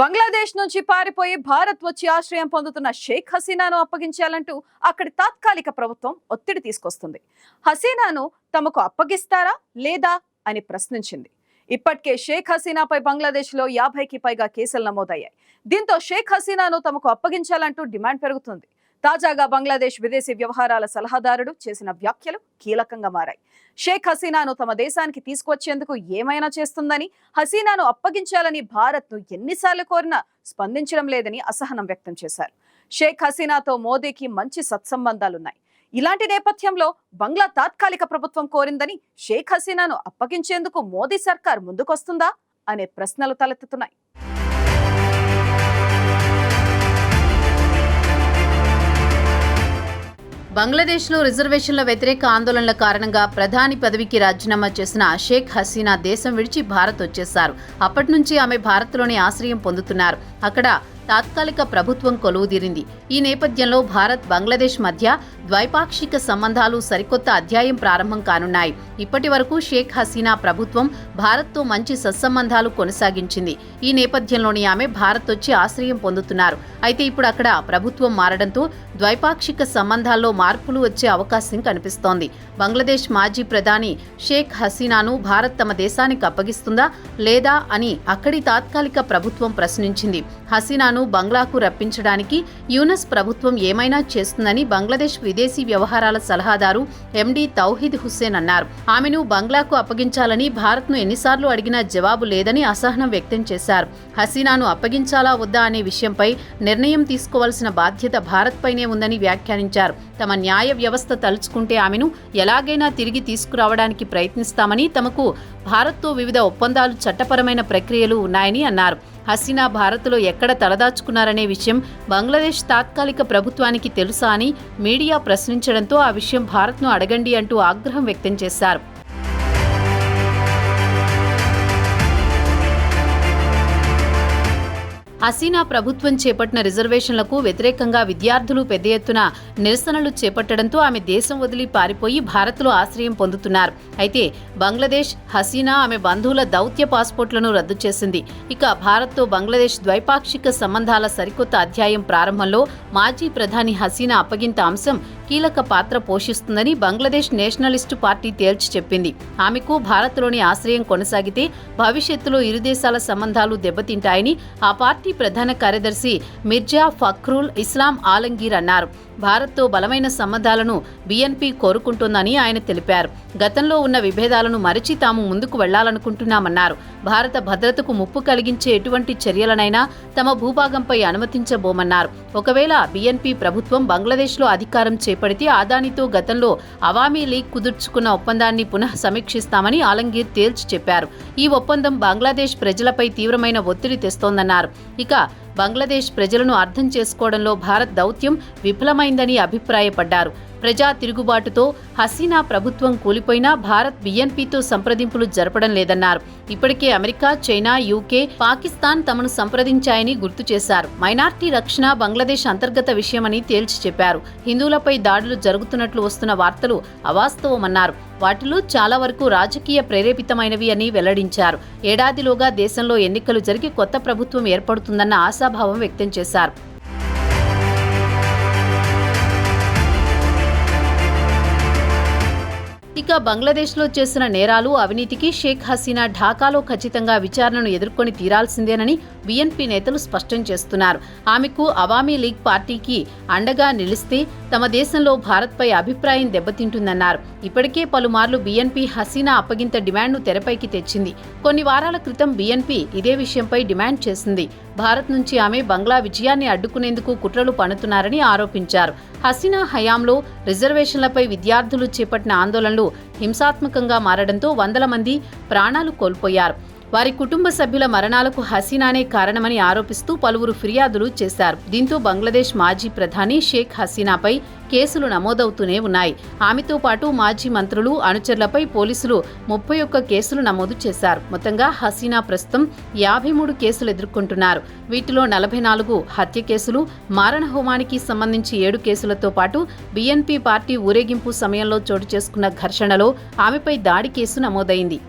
బంగ్లాదేశ్ నుంచి పారిపోయి భారత్ వచ్చి ఆశ్రయం పొందుతున్న షేక్ హసీనాను అప్పగించాలంటూ అక్కడి తాత్కాలిక ప్రభుత్వం ఒత్తిడి తీసుకొస్తుంది. హసీనాను తమకు అప్పగిస్తారా లేదా అని ప్రశ్నించింది. ఇప్పటికే షేక్ హసీనాపై బంగ్లాదేశ్లో యాభైకి పైగా కేసులు నమోదయ్యాయి. దీంతో షేక్ హసీనాను తమకు అప్పగించాలంటూ డిమాండ్ పెరుగుతుంది. తాజాగా బంగ్లాదేశ్ విదేశీ వ్యవహారాల సలహాదారుడు చేసిన వ్యాఖ్యలు కీలకంగా మారాయి. షేక్ హసీనాను తమ దేశానికి తీసుకొచ్చేందుకు ఏమైనా చేస్తుందని హసీనాను అప్పగించాలని భారత్ను ఎన్నిసార్లు కోరినా స్పందించడం లేదని అసహనం వ్యక్తం చేశారు. షేక్ హసీనాతో మోదీకి మంచి సత్సంబంధాలున్నాయి. ఇలాంటి నేపథ్యంలో బంగ్లా తాత్కాలిక ప్రభుత్వం కోరిందని షేక్ హసీనాను అప్పగించేందుకు మోదీ సర్కార్ ముందుకొస్తుందా అనే ప్రశ్నలు తలెత్తుతున్నాయి. బంగ్లాదేశ్లో రిజర్వేషన్ల వ్యతిరేక ఆందోళనల కారణంగా ప్రధాని పదవికి రాజీనామా చేసిన షేక్ హసీనా దేశం విడిచి భారత్ వచ్చేశారు. అప్పటి నుంచి ఆమె భారత్లోనే ఆశ్రయం పొందుతున్నారు. అక్కడ తాత్కాలిక ప్రభుత్వం కొలువుదీరింది. ఈ నేపథ్యంలో భారత్ బంగ్లాదేశ్ మధ్య ద్వైపాక్షిక సంబంధాలు సరికొత్త అధ్యాయం ప్రారంభం కానున్నాయి. ఇప్పటి వరకు షేక్ హసీనా ప్రభుత్వం భారత్తో మంచి సత్సంబంధాలు కొనసాగించింది. ఈ నేపథ్యంలోని ఆమె భారత్ వచ్చి ఆశ్రయం పొందుతున్నారు. అయితే ఇప్పుడు అక్కడ ప్రభుత్వం మారడంతో ద్వైపాక్షిక సంబంధాల్లో మార్పులు వచ్చే అవకాశం కనిపిస్తోంది. బంగ్లాదేశ్ మాజీ ప్రధాని షేక్ హసీనాను భారత్ తమ దేశానికి అప్పగిస్తుందా లేదా అని అక్కడి తాత్కాలిక ప్రభుత్వం ప్రశ్నించింది. హసీనా హసీనాను బంగ్లాకు రప్పించడానికి యూనస్ ప్రభుత్వం ఏమైనా చేస్తుందని బంగ్లాదేశ్ విదేశీ వ్యవహారాల సలహాదారు ఎండీ తౌహీద్ హుస్సేన్ అన్నారు. ఆమెను బంగ్లాకు అప్పగించాలని భారత్ను ఎన్నిసార్లు అడిగినా జవాబు లేదని అసహనం వ్యక్తం చేశారు. హసీనాను అప్పగించాలా వద్దా అనే విషయంపై నిర్ణయం తీసుకోవాల్సిన బాధ్యత భారత్పైనే ఉందని వ్యాఖ్యానించారు. తమ న్యాయ వ్యవస్థ తలుచుకుంటే ఆమెను ఎలాగైనా తిరిగి తీసుకురావడానికి ప్రయత్నిస్తామని తమకు భారత్తో వివిధ ఒప్పందాలు చట్టపరమైన ప్రక్రియలు ఉన్నాయని అన్నారు. హసీనా భారత్లో ఎక్కడ తలదాచుకున్నారనే విషయం బంగ్లాదేశ్ తాత్కాలిక ప్రభుత్వానికి తెలుసా అని మీడియా ప్రశ్నించడంతో ఆ విషయం భారత్ను అడగండి అంటూ ఆగ్రహం వ్యక్తం చేశారు. హసీనా ప్రభుత్వం చేపట్టిన రిజర్వేషన్లకు వ్యతిరేకంగా విద్యార్థులు పెద్ద ఎత్తున నిరసనలు చేపట్టడంతో ఆమె దేశం వదిలి పారిపోయి భారత్లో ఆశ్రయం పొందుతున్నారు. అయితే బంగ్లాదేశ్ హసీనా ఆమె బంధువుల దౌత్య పాస్పోర్ట్లను రద్దు చేసింది. ఇక భారత్తో బంగ్లాదేశ్ ద్వైపాక్షిక సంబంధాల సరికొత్త అధ్యాయం ప్రారంభంలో మాజీ ప్రధాని హసీనా అప్పగింత అంశం కీలక పాత్ర పోషిస్తుందని బంగ్లాదేశ్ నేషనలిస్టు పార్టీ తేల్చి చెప్పింది. ఆమెకు భారత్లోని ఆశ్రయం కొనసాగితే భవిష్యత్తులో ఇరు దేశాల సంబంధాలు దెబ్బతింటాయని ఆ పార్టీ ప్రధాన కార్యదర్శి మిర్జా ఫఖ్రుల్ ఇస్లాం ఆలంగీర్ అన్నారు. భారత్తో బలమైన సంబంధాలను బీఎన్పీ కోరుకుంటోందని ఆయన తెలిపారు. గతంలో ఉన్న విభేదాలను మరిచి తాము ముందుకు వెళ్ళాలనుకుంటున్నామన్నారు. భారత భద్రతకు ముప్పు కలిగించే ఎటువంటి చర్యలనైనా తమ భూభాగంపై అనుమతించబోమన్నారు. ఒకవేళ బీఎన్పీ ప్రభుత్వం బంగ్లాదేశ్లో అధికారం చేపడితే అదానితో గతంలో అవామీ లీగ్ కుదుర్చుకున్న ఒప్పందాన్ని పునః సమీక్షిస్తామని ఆలంగీర్ తేల్చి చెప్పారు. ఈ ఒప్పందం బంగ్లాదేశ్ ప్రజలపై తీవ్రమైన ఒత్తిడి తెస్తోందన్నారు. ఇక బంగ్లాదేశ్ ప్రజలను అర్థం చేసుకోవడంలో భారత్ దౌత్యం విఫలమైందని అభిప్రాయపడ్డారు. ప్రజా తిరుగుబాటుతో హసీనా ప్రభుత్వం కూలిపోయినా భారత్ బీఎన్పీతో సంప్రదింపులు జరపడం లేదన్నారు. ఇప్పటికే అమెరికా చైనా యూకే పాకిస్తాన్ తమను సంప్రదించాయని గుర్తు చేశారు. మైనార్టీ రక్షణ బంగ్లాదేశ్ అంతర్గత విషయమని తేల్చి చెప్పారు. హిందువులపై దాడులు జరుగుతున్నట్లు వస్తున్న వార్తలు అవాస్తవమన్నారు. వాటిలో చాలా వరకు రాజకీయ ప్రేరేపితమైనవి అని వెల్లడించారు. ఏడాదిలోగా దేశంలో ఎన్నికలు జరిగి కొత్త ప్రభుత్వం ఏర్పడుతుందన్న ఆశాభావం వ్యక్తం చేశారు. ఇక బంగ్లాదేశ్లో చేసిన నేరాలు అవినీతికి షేక్ హసీనా ఢాకాలో ఖచ్చితంగా విచారణను ఎదుర్కొని తీరాల్సిందేనని బీఎన్పీ నేతలు స్పష్టం చేస్తున్నారు. ఆమెకు అవామీ లీగ్ పార్టీకి అండగా నిలిస్తే తమ దేశంలో భారత్పై అభిప్రాయం దెబ్బతింటుందన్నారు. ఇప్పటికే పలుమార్లు బీఎన్పీ హసీనా అప్పగింత డిమాండ్ను తెరపైకి తెచ్చింది. కొన్ని వారాల క్రితం బీఎన్పీ ఇదే విషయంపై డిమాండ్ చేసింది. భారత్ నుంచి ఆమె బంగ్లా విజయాన్ని అడ్డుకునేందుకు కుట్రలు పన్నుతున్నారని ఆరోపించారు. హసీనా హయాంలో రిజర్వేషన్లపై విద్యార్థులు చేపట్టిన ఆందోళనలు హింసాత్మకంగా మారడంతో వందల మంది ప్రాణాలు కోల్పోయారు. వారి కుటుంబ సభ్యుల మరణాలకు హసీనానే కారణమని ఆరోపిస్తూ పలువురు ఫిర్యాదులు చేశారు. దీంతో బంగ్లాదేశ్ మాజీ ప్రధాని షేక్ హసీనాపై కేసులు నమోదవుతూనే ఉన్నాయి. ఆమెతో పాటు మాజీ మంత్రులు అనుచరులపై పోలీసులు ముప్పై ఒక్క కేసులు నమోదు చేశారు. మొత్తంగా హసీనా ప్రస్తుతం యాభై మూడు కేసులు ఎదుర్కొంటున్నారు. వీటిలో నలభై నాలుగు హత్య కేసులు మారణ హోమానికి సంబంధించి ఏడు కేసులతో పాటు బీఎన్పీ పార్టీ ఊరేగింపు సమయంలో చోటు చేసుకున్న ఘర్షణలో ఆమెపై దాడి కేసు నమోదైంది.